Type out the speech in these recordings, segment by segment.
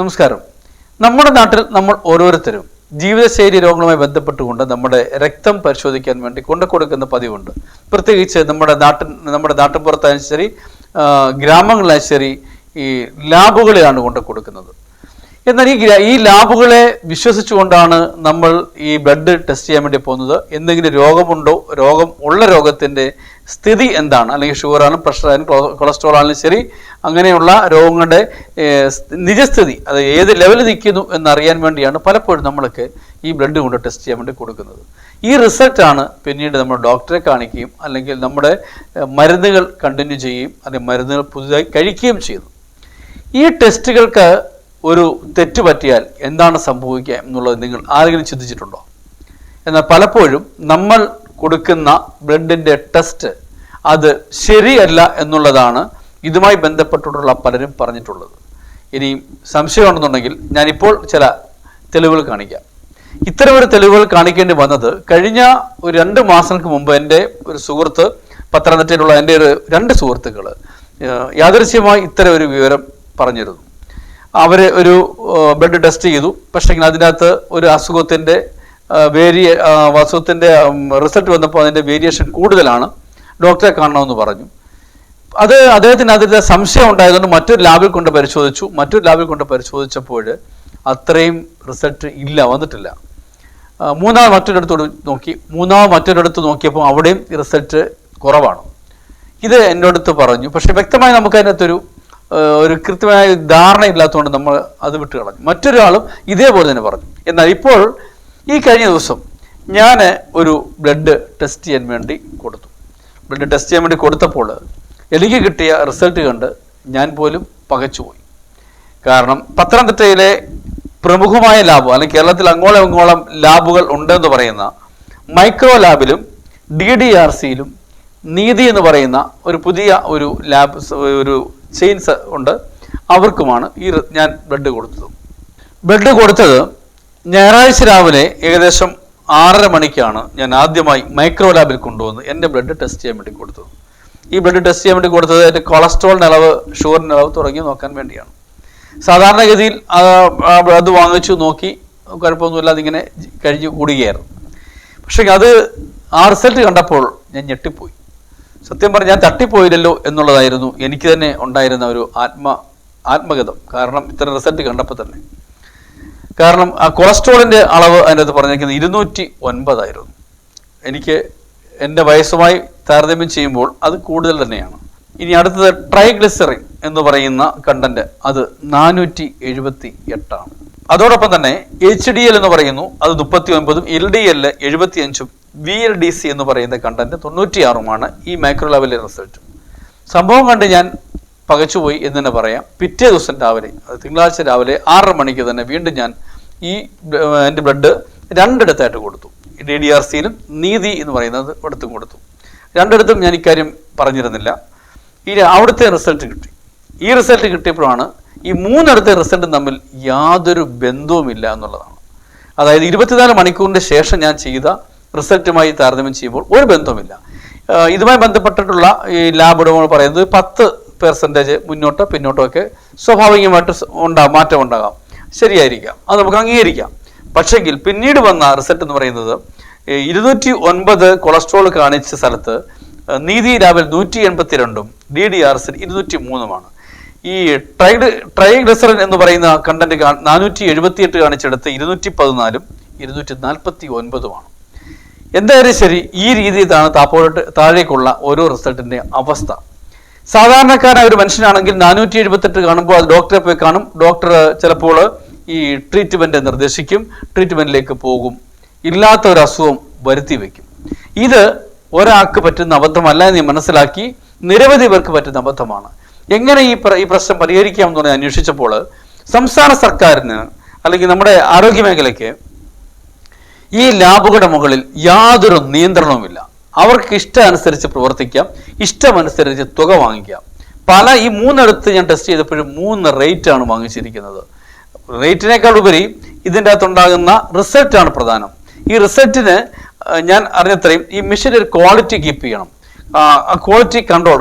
നമസ്കാരം. നമ്മുടെ നാട്ടിൽ നമ്മൾ ഓരോരുത്തരും ജീവിതശൈലി രോഗങ്ങളുമായി ബന്ധപ്പെട്ടുകൊണ്ട് നമ്മുടെ രക്തം പരിശോധിക്കാൻ വേണ്ടി കൊണ്ടു കൊടുക്കുന്ന പതിവുണ്ട്. പ്രത്യേകിച്ച് നമ്മുടെ നാട്ടിൻ നമ്മുടെ നാട്ടിൻപുറത്തായാലും ശരി ഗ്രാമങ്ങളിലായാലും ശരി ഈ ലാബുകളിലാണ് കൊണ്ടു കൊടുക്കുന്നത്. എന്നാൽ ഈ ഈ ലാബുകളെ വിശ്വസിച്ചുകൊണ്ടാണ് നമ്മൾ ഈ ബ്ലഡ് ടെസ്റ്റ് ചെയ്യാൻ വേണ്ടി പോകുന്നത്. എന്തെങ്കിലും രോഗമുണ്ടോ? രോഗം ഉള്ള രോഗത്തിന്റെ സ്ഥിതി എന്താണ്? അല്ലെങ്കിൽ പ്രഷർ ആയാലും കൊളസ്ട്രോൾ ആണെങ്കിലും ശരി അങ്ങനെയുള്ള രോഗങ്ങളുടെ നിജസ്ഥിതി അത് ഏത് ലെവലിൽ നിൽക്കുന്നു എന്നറിയാൻ വേണ്ടിയാണ് പലപ്പോഴും നമ്മൾക്ക് ഈ ബ്ലഡ് കൊണ്ട് ടെസ്റ്റ് ചെയ്യാൻ വേണ്ടി കൊടുക്കുന്നത്. ഈ റിസൾട്ടാണ് പിന്നീട് നമ്മൾ ഡോക്ടറെ കാണിക്കുകയും അല്ലെങ്കിൽ നമ്മുടെ മരുന്നുകൾ കണ്ടിന്യൂ ചെയ്യുകയും അല്ലെങ്കിൽ മരുന്നുകൾ പുതുതായി കഴിക്കുകയും ചെയ്യുന്നു ഈ ടെസ്റ്റുകൾക്ക് ഒരു തെറ്റ് പറ്റിയാൽ എന്താണ് സംഭവിക്കുക എന്നുള്ളത് നിങ്ങൾ ആരെങ്കിലും ചിന്തിച്ചിട്ടുണ്ടോ? എന്നാൽ പലപ്പോഴും നമ്മൾ കൊടുക്കുന്ന ബ്ലഡിന്റെ ടെസ്റ്റ് അത് ശരിയല്ല എന്നുള്ളതാണ് ഇതുമായി ബന്ധപ്പെട്ടിട്ടുള്ള പലരും പറഞ്ഞിട്ടുള്ളത്. ഇനി സംശയമുണ്ടെന്നുണ്ടെങ്കിൽ ഞാനിപ്പോൾ ചില തെളിവുകൾ കാണിക്കാം. ഇത്തരം ഒരു തെളിവുകൾ കാണിക്കേണ്ടി വന്നത് കഴിഞ്ഞ ഒരു രണ്ട് മാസങ്ങൾക്ക് മുമ്പ് എന്റെ ഒരു സുഹൃത്ത് പത്തനംതിട്ടയിലുള്ള എന്റെ ഒരു രണ്ട് സുഹൃത്തുക്കൾ യാദൃശ്യമായി ഇത്തരം ഒരു വിവരം പറഞ്ഞിരുന്നു. അവർ ഒരു ബ്ലഡ് ടെസ്റ്റ് ചെയ്തു. പക്ഷേ അതിനകത്ത് ഒരു അസുഖത്തിന്റെ വേരിയ അസുഖത്തിന്റെ റിസൾട്ട് വന്നപ്പോൾ അതിന്റെ വേരിയേഷൻ കൂടുതലാണ്. ഡോക്ടറെ കാണണമെന്ന് പറഞ്ഞു. അത് അദ്ദേഹത്തിന് അതിന്റെ സംശയം ഉണ്ടായതുകൊണ്ട് മറ്റൊരു ലാബിൽ കൊണ്ട് പരിശോധിച്ചു. മറ്റൊരു ലാബിൽ കൊണ്ട് പരിശോധിച്ചപ്പോൾ അത്രയും റിസൾട്ട് ഇല്ല വന്നിട്ടില്ല. ആ, മൂന്നാമത് മറ്റൊരിടത്തോട് നോക്കി. മൂന്നാമത് മറ്റൊരിടത്ത് നോക്കിയപ്പോൾ അവിടെയും റിസൾട്ട് കുറവാണ്. ഇത് എന്റെ അടുത്ത് പറഞ്ഞു. പക്ഷേ വ്യക്തമായി നമുക്ക് അതിനകത്തൊരു ഒരു കൃത്യമായ ധാരണ ഇല്ലാത്തതുകൊണ്ട് നമ്മൾ അത് വിട്ട് കളഞ്ഞു. മറ്റൊരാളും ഇതേപോലെ തന്നെ പറഞ്ഞു. എന്നാൽ ഇപ്പോൾ ഈ കഴിഞ്ഞ ദിവസം ഞാൻ ഒരു ബ്ലഡ് ടെസ്റ്റ് ചെയ്യാൻ വേണ്ടി കൊടുത്തു. ബ്ലഡ് ടെസ്റ്റ് ചെയ്യാൻ വേണ്ടി കൊടുത്തപ്പോൾ എനിക്ക് കിട്ടിയ റിസൾട്ട് കണ്ട് ഞാൻ പോലും പകച്ചുപോയി. കാരണം പത്തനംതിട്ടയിലെ പ്രമുഖമായ ലാബ് അല്ലെങ്കിൽ കേരളത്തിൽ അങ്ങോളം ഇങ്ങോളം ലാബുകൾ ഉണ്ടെന്ന് പറയുന്ന മൈക്രോ ലാബിലും ഡി ഡി ആർ സിയിലും നീതി എന്ന് പറയുന്ന ഒരു പുതിയ ഒരു ലാബ് ഒരു ചെയിൻസ് ഉണ്ട്. അവർക്കുമാണ് ഈ ഞാൻ ബ്ലഡ് കൊടുത്തത്. ബ്ലഡ് കൊടുത്തത് ഞായറാഴ്ച രാവിലെ ഏകദേശം ആറര മണിക്കാണ് ഞാൻ ആദ്യമായി മൈക്രോ ലാബിൽ കൊണ്ടുവന്ന് എന്റെ ബ്ലഡ് ടെസ്റ്റ് ചെയ്യാൻ വേണ്ടി കൊടുത്തത്. ഈ ബ്ലഡ് ടെസ്റ്റ് ചെയ്യാൻ വേണ്ടി കൊടുത്തത് എന്റെ കൊളസ്ട്രോളിന്റെ അളവ് ഷുഗറിന്റെ അളവ് തുടങ്ങി നോക്കാൻ വേണ്ടിയാണ്. സാധാരണഗതിയിൽ അത് വാങ്ങിച്ചു നോക്കി കുഴപ്പമൊന്നുമില്ലാതെ ഇങ്ങനെ കഴിഞ്ഞു കൂടുകയായിരുന്നു. പക്ഷേ അത് ആ റിസൾട്ട് കണ്ടപ്പോൾ ഞാൻ ഞെട്ടിപ്പോയി. സത്യം പറഞ്ഞാൽ ഞാൻ തട്ടിപ്പോയില്ലല്ലോ എന്നുള്ളതായിരുന്നു എനിക്ക് തന്നെ ഉണ്ടായിരുന്ന ഒരു ആത്മ ആത്മഗതം. കാരണം ഇത്ര റിസൾട്ട് കണ്ടപ്പോൾ തന്നെ. കാരണം ആ കൊളസ്ട്രോളിന്റെ അളവ് അതിന്റെ അകത്ത് പറഞ്ഞിരിക്കുന്നത് ഇരുന്നൂറ്റി ഒൻപതായിരുന്നു. എനിക്ക് എന്റെ വയസ്സുമായി താരതമ്യം ചെയ്യുമ്പോൾ അത് കൂടുതൽ തന്നെയാണ്. ഇനി അടുത്തത് ട്രൈഗ്ലിസറിൻ എന്ന് പറയുന്ന കണ്ടന്റ് അത് നാനൂറ്റി എഴുപത്തി എട്ടാണ്. അതോടൊപ്പം തന്നെ എച്ച് ഡി എൽ എന്ന് പറയുന്നു അത് മുപ്പത്തി ഒൻപതും എൽ ഡി എല്ലിൽ എഴുപത്തി അഞ്ചും വി എൽ ഡി സി എന്ന് പറയുന്ന കണ്ടന്റ് തൊണ്ണൂറ്റിയാറുമാണ് ഈ മൈക്രോ ലെവലിലെ റിസൾട്ട് സംഭവം കണ്ട് ഞാൻ പകച്ചുപോയി എന്ന് തന്നെ പറയാം. പിറ്റേ ദിവസം രാവിലെ അത് തിങ്കളാഴ്ച രാവിലെ ആറര മണിക്ക് തന്നെ വീണ്ടും ഞാൻ ഈ എന്റെ ബ്ലഡ് രണ്ടിടത്തായിട്ട് കൊടുത്തു. ഡി ഡി ആർ സിയിലും നീതി എന്ന് പറയുന്നത് ഇടത്തും കൊടുത്തു. രണ്ടിടത്തും ഞാൻ ഇക്കാര്യം പറഞ്ഞിരുന്നില്ല. ഈ അവിടുത്തെ റിസൾട്ട് കിട്ടി. ഈ റിസൾട്ട് കിട്ടിയപ്പോഴാണ് ഈ മൂന്നിടത്തെ റിസൾട്ടും തമ്മിൽ യാതൊരു ബന്ധവുമില്ല എന്നുള്ളതാണ്. അതായത് ഇരുപത്തിനാല് മണിക്കൂറിന്റെ ശേഷം ഞാൻ ചെയ്ത റിസൾട്ടുമായി താരതമ്യം ചെയ്യുമ്പോൾ ഒരു ബന്ധവുമില്ല. ഇതുമായി ബന്ധപ്പെട്ടിട്ടുള്ള ഈ ലാബ് ഉടമകൾ പറയുന്നത് പത്ത് പെർസെന്റേജ് മുന്നോട്ടോ പിന്നോട്ടോ ഒക്കെ സ്വാഭാവികമായിട്ട് ഉണ്ടാകും മാറ്റം ഉണ്ടാകാം. ശരിയായിരിക്കാം. അത് നമുക്ക് അംഗീകരിക്കാം. പക്ഷെങ്കിൽ പിന്നീട് വന്ന റിസൾട്ട് എന്ന് പറയുന്നത് ഇരുന്നൂറ്റി ഒൻപത് കൊളസ്ട്രോൾ കാണിച്ച സ്ഥലത്ത് നീതി ലാബിൽ നൂറ്റി എൺപത്തി രണ്ടും ഡി ഡി ആർ എസിൽ ഇരുന്നൂറ്റി മൂന്നുമാണ് ഈ ട്രൈഡ് ട്രൈഗ്ലിസറിൻ എന്ന് പറയുന്ന കണ്ടന്റ് നാനൂറ്റി എഴുപത്തിയെട്ട് കാണിച്ചെടുത്ത് ഇരുന്നൂറ്റി പതിനാലും ഇരുന്നൂറ്റി നാൽപ്പത്തി ഒൻപതുമാണ് എന്തായാലും ശരി ഈ രീതിയിലാണ് താപ്പോട്ട് താഴേക്കുള്ള ഓരോ റിസൾട്ടിന്റെ അവസ്ഥ. സാധാരണക്കാരായ ഒരു മനുഷ്യനാണെങ്കിൽ നാനൂറ്റി എഴുപത്തെട്ട് കാണുമ്പോൾ അത് ഡോക്ടറെ പോയി കാണും. ഡോക്ടർ ചിലപ്പോൾ ഈ ട്രീറ്റ്മെന്റ് നിർദ്ദേശിക്കും ട്രീറ്റ്മെന്റിലേക്ക് പോകും. ഇല്ലാത്ത ഒരു അസുഖം വരുത്തി വെക്കും ഇത് ഒരാൾക്ക് പറ്റുന്ന അബദ്ധമല്ല എന്ന് മനസ്സിലാക്കി നിരവധി പേർക്ക് പറ്റുന്ന അബദ്ധമാണ്. എങ്ങനെ ഈ ഈ പ്രശ്നം പരിഹരിക്കാം എന്ന് അന്വേഷിച്ചപ്പോൾ സംസ്ഥാന സർക്കാരിന് അല്ലെങ്കിൽ നമ്മുടെ ആരോഗ്യ മേഖലയ്ക്ക് ഈ ലാബുകളുടെ മുകളിൽ യാതൊരു നിയന്ത്രണവുമില്ല. അവർക്ക് ഇഷ്ടം അനുസരിച്ച് പ്രവർത്തിക്കാം ഇഷ്ടമനുസരിച്ച് തുക വാങ്ങിക്കാം. പല ഈ മൂന്നിടത്ത് ഞാൻ ടെസ്റ്റ് ചെയ്തപ്പോഴും മൂന്ന് റേറ്റ് ആണ് വാങ്ങിച്ചിരിക്കുന്നത്. റേറ്റിനേക്കാൾ ഉപരി ഇതിന്റെ അകത്തുണ്ടാകുന്ന റിസൾട്ടാണ് പ്രധാനം. ഈ റിസൾട്ടിന് ഞാൻ അറിഞ്ഞത്രയും ഈ മെഷീൻ ഒരു ക്വാളിറ്റി കീപ്പ് ചെയ്യണം. ക്വാളിറ്റി കൺട്രോൾ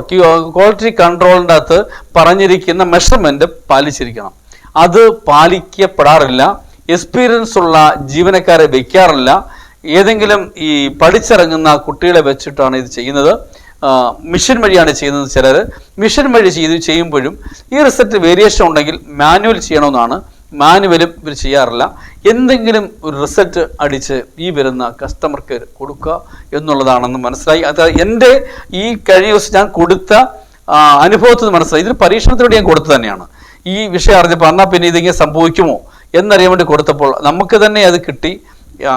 ക്വാളിറ്റി കൺട്രോളിന്റെ അകത്ത് പറഞ്ഞിരിക്കുന്ന മെഷർമെന്റ് പാലിച്ചിരിക്കണം. അത് പാലിക്കപ്പെടാറില്ല. എക്സ്പീരിയൻസ് ഉള്ള ജീവനക്കാരെ വെക്കാറില്ല. ഏതെങ്കിലും ഈ പഠിച്ചിറങ്ങുന്ന കുട്ടികളെ വെച്ചിട്ടാണ് ഇത് ചെയ്യുന്നത്. മിഷൻ വഴിയാണ് ചെയ്യുന്നത് ചിലർ. മിഷൻ വഴി ചെയ്ത് ചെയ്യുമ്പോഴും ഈ റിസൾട്ട് വേരിയേഷൻ ഉണ്ടെങ്കിൽ മാനുവൽ ചെയ്യണമെന്നാണ്. മാനുവലും ഇവർ ചെയ്യാറില്ല. എന്തെങ്കിലും ഒരു റിസൾട്ട് അടിച്ച് ഈ വരുന്ന കസ്റ്റമർക്ക് കൊടുക്കുക എന്നുള്ളതാണെന്ന് മനസ്സിലായി. അത് എന്റെ ഈ കഴിഞ്ഞ ദിവസം ഞാൻ കൊടുത്ത അനുഭവത്തിൽ മനസ്സിലായി. ഇതൊരു പരീക്ഷണത്തിലൂടെ ഞാൻ കൊടുത്തു തന്നെയാണ്. ഈ വിഷയം അറിഞ്ഞപ്പോൾ എന്നാൽ പിന്നെ ഇതിങ്ങനെ സംഭവിക്കുമോ? എന്നറിയാൻ വേണ്ടി കൊടുത്തപ്പോൾ നമുക്ക് തന്നെ അത് കിട്ടി.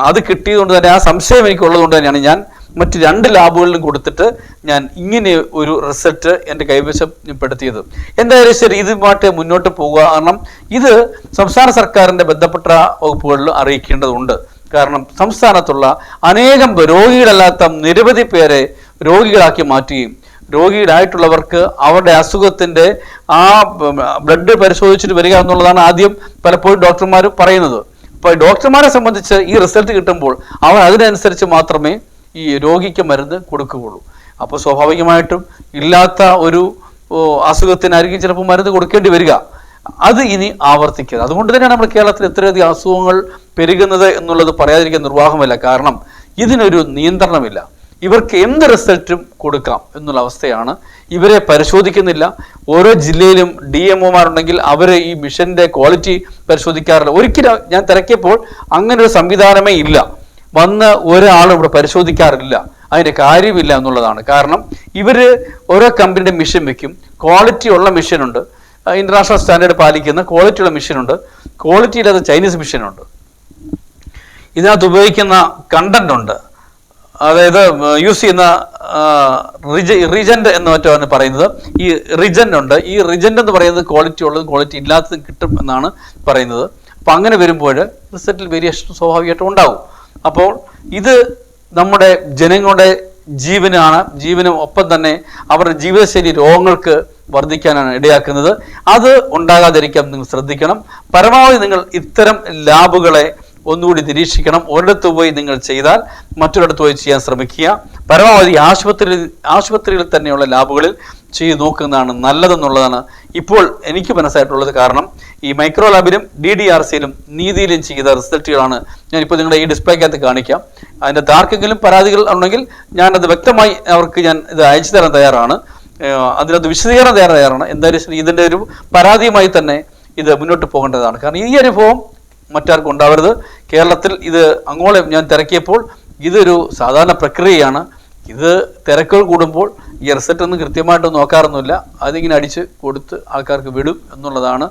അത് കിട്ടിയതുകൊണ്ട് തന്നെ ആ സംശയം എനിക്കുള്ളത് തന്നെയാണ് ഞാൻ മറ്റ് രണ്ട് ലാബുകളിലും കൊടുത്തിട്ട് ഞാൻ ഇങ്ങനെ ഒരു റിസൾട്ട് എന്റെ കൈവശപ്പെടുത്തിയത് എന്തായാലും ശരി ഇതുമായിട്ട് മുന്നോട്ട് പോകുക. കാരണം ഇത് സംസ്ഥാന സർക്കാരിന്റെ ബന്ധപ്പെട്ട വകുപ്പുകളിൽ അറിയിക്കേണ്ടതുണ്ട്. കാരണം സംസ്ഥാനത്തുള്ള അനേകം രോഗികളല്ലാത്ത നിരവധി പേരെ രോഗികളാക്കി മാറ്റുകയും രോഗികളായിട്ടുള്ളവർക്ക് അവരുടെ അസുഖത്തിന്റെ ആ ബ്ലഡ് പരിശോധിച്ചിട്ട് വരിക എന്നുള്ളതാണ് ആദ്യം പലപ്പോഴും ഡോക്ടർമാർ പറയുന്നത്. അപ്പോൾ ഡോക്ടർമാരെ സംബന്ധിച്ച് ഈ റിസൾട്ട് കിട്ടുമ്പോൾ അവർ അതിനനുസരിച്ച് മാത്രമേ ഈ രോഗിക്ക് മരുന്ന് കൊടുക്കുകയുള്ളൂ. അപ്പോൾ സ്വാഭാവികമായിട്ടും ഇല്ലാത്ത ഒരു അസുഖത്തിനായിരിക്കും ചിലപ്പോൾ മരുന്ന് കൊടുക്കേണ്ടി വരിക. അത് ഇനി ആവർത്തിക്കുക അതുകൊണ്ട് തന്നെയാണ് നമ്മൾ കേരളത്തിൽ ഇത്രയധികം അസുഖങ്ങൾ പെരുകുന്നത് എന്നുള്ളത് പറയാതിരിക്കാൻ നിർവാഹമല്ല. കാരണം ഇതിനൊരു നിയന്ത്രണമില്ല. ഇവർക്ക് എന്ത് റിസൾട്ടും കൊടുക്കാം എന്നുള്ള അവസ്ഥയാണ്. ഇവരെ പരിശോധിക്കുന്നില്ല. ഓരോ ജില്ലയിലും ഡി എം ഒമാരുണ്ടെങ്കിൽ അവർ ഈ മിഷന്റെ ക്വാളിറ്റി പരിശോധിക്കാറില്ല. ഒരിക്കലും ഞാൻ തിരക്കിയപ്പോൾ അങ്ങനെ ഒരു സംവിധാനമേ ഇല്ല. വന്ന് ഒരാളും ഇവിടെ പരിശോധിക്കാറില്ല. അതിന്റെ കാര്യമില്ല എന്നുള്ളതാണ്. കാരണം ഇവർ ഓരോ കമ്പനിയുടെ മിഷൻ വെക്കും. ക്വാളിറ്റി ഉള്ള മിഷനുണ്ട്. ഇന്റർനാഷണൽ സ്റ്റാൻഡേർഡ് പാലിക്കുന്ന ക്വാളിറ്റി ഉള്ള മിഷനുണ്ട്. ക്വാളിറ്റി ഇല്ലാത്ത ചൈനീസ് മിഷനുണ്ട്. ഇതിനകത്ത് ഉപയോഗിക്കുന്ന കണ്ടന്റ് ഉണ്ട്. അതായത് യൂസ് ചെയ്യുന്ന റിജന്റ് എന്ന് മറ്റാണ് പറയുന്നത്. ഈ റിജന്റ് ഉണ്ട്. ഈ റിജന്റ് എന്ന് പറയുന്നത് ക്വാളിറ്റി ഉള്ളതും ക്വാളിറ്റി ഇല്ലാത്തതും കിട്ടും എന്നാണ് പറയുന്നത്. അപ്പം അങ്ങനെ വരുമ്പോൾ റിസൾട്ടിൽ വേരിയേഷൻ സ്വാഭാവികമായിട്ടും ഉണ്ടാവും. അപ്പോൾ ഇത് നമ്മുടെ ജനങ്ങളുടെ ജീവനാണ്. ജീവനും ഒപ്പം തന്നെ അവരുടെ ജീവിതശൈലി രോഗങ്ങൾക്ക് വർദ്ധിക്കാനാണ് ഇടയാക്കുന്നത്. അത് ഉണ്ടാകാതിരിക്കാൻ നിങ്ങൾ ശ്രദ്ധിക്കണം. പരമാവധി നിങ്ങൾ ഇത്തരം ലാബുകളെ ഒന്നുകൂടി നിരീക്ഷിക്കണം. ഒരിടത്ത് പോയി നിങ്ങൾ ചെയ്താൽ മറ്റൊരിടത്ത് പോയി ചെയ്യാൻ ശ്രമിക്കുക. പരമാവധി ആശുപത്രി ആശുപത്രിയിൽ തന്നെയുള്ള ലാബുകളിൽ ചെയ്തു നോക്കുന്നതാണ് നല്ലതെന്നുള്ളതാണ് ഇപ്പോൾ എനിക്ക് മനസ്സായിട്ടുള്ളത് കാരണം ഈ മൈക്രോ ലാബിലും ഡി ഡി ആർ സിയിലും നീതിയിലും ചെയ്ത റിസൾട്ടുകളാണ് ഞാനിപ്പോൾ നിങ്ങളുടെ ഈ ഡിസ്പ്ലേക്കകത്ത് കാണിക്കാം. അതിന്റെ ആർക്കെങ്കിലും പരാതികൾ ഉണ്ടെങ്കിൽ ഞാനത് വ്യക്തമായി അവർക്ക് ഞാൻ ഇത് അയച്ചു തരാൻ തയ്യാറാണ്. അതിനകത്ത് വിശദീകരണം തയ്യാറാണ്. എന്തായാലും ഇതിന്റെ ഒരു പരാതിയുമായി തന്നെ ഇത് മുന്നോട്ട് പോകേണ്ടതാണ്. കാരണം ഈ അനുഭവം മറ്റാർക്കും ഉണ്ടാവരുത്. കേരളത്തിൽ ഇത് അങ്ങോളം ഞാൻ തിരക്കിയപ്പോൾ ഇതൊരു സാധാരണ പ്രക്രിയയാണ്. ഇത് തിരക്കുകൾ കൂടുമ്പോൾ ഈ റിസൾട്ട് ഒന്നും കൃത്യമായിട്ട് നോക്കാറൊന്നുമില്ല. അതിങ്ങനെ അടിച്ച് കൊടുത്ത് ആൾക്കാർക്ക് വിടും എന്നുള്ളതാണ്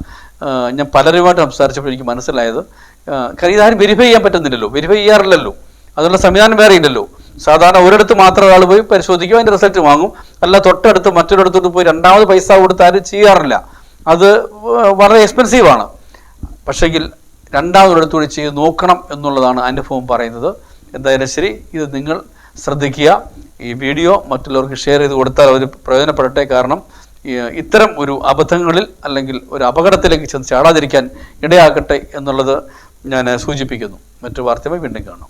ഞാൻ പലരുമായിട്ട് സംസാരിച്ചപ്പോൾ എനിക്ക് മനസ്സിലായത്. കാര്യം ഇതാരും വെരിഫൈ ചെയ്യാൻ പറ്റുന്നില്ലല്ലോ. വെരിഫൈ ചെയ്യാറില്ലല്ലോ. അതിനുള്ള സംവിധാനം വേറെ ഇല്ലല്ലോ സാധാരണ ഒരിടത്ത് മാത്രം ഒരാൾ പോയി പരിശോധിക്കും അതിന്റെ റിസൾട്ട് വാങ്ങും. അല്ല തൊട്ടടുത്ത് മറ്റൊരിടത്തോട്ട് പോയി രണ്ടാമത് പൈസ കൊടുത്ത് ആരും ചെയ്യാറില്ല. അത് വളരെ എക്സ്പെൻസീവാണ് ആണ്. പക്ഷെങ്കിൽ രണ്ടാമതൊരിടത്തൂടി ചെയ്ത് നോക്കണം എന്നുള്ളതാണ് അനുഭവം പറയുന്നത്. എന്തായാലും ശരി ഇത് നിങ്ങൾ ശ്രദ്ധിക്കുക. ഈ വീഡിയോ മറ്റുള്ളവർക്ക് ഷെയർ ചെയ്ത് കൊടുത്താൽ അവർ പ്രയോജനപ്പെടട്ടെ. കാരണം ഇത്തരം ഒരു അബദ്ധങ്ങളിൽ അല്ലെങ്കിൽ ഒരു അപകടത്തിലേക്ക് ചെന്ന് ചാടാതിരിക്കാൻ ഇടയാക്കട്ടെ എന്നുള്ളത് ഞാൻ സൂചിപ്പിക്കുന്നു. മറ്റു വാർത്തയുമായി വീണ്ടും കാണാം.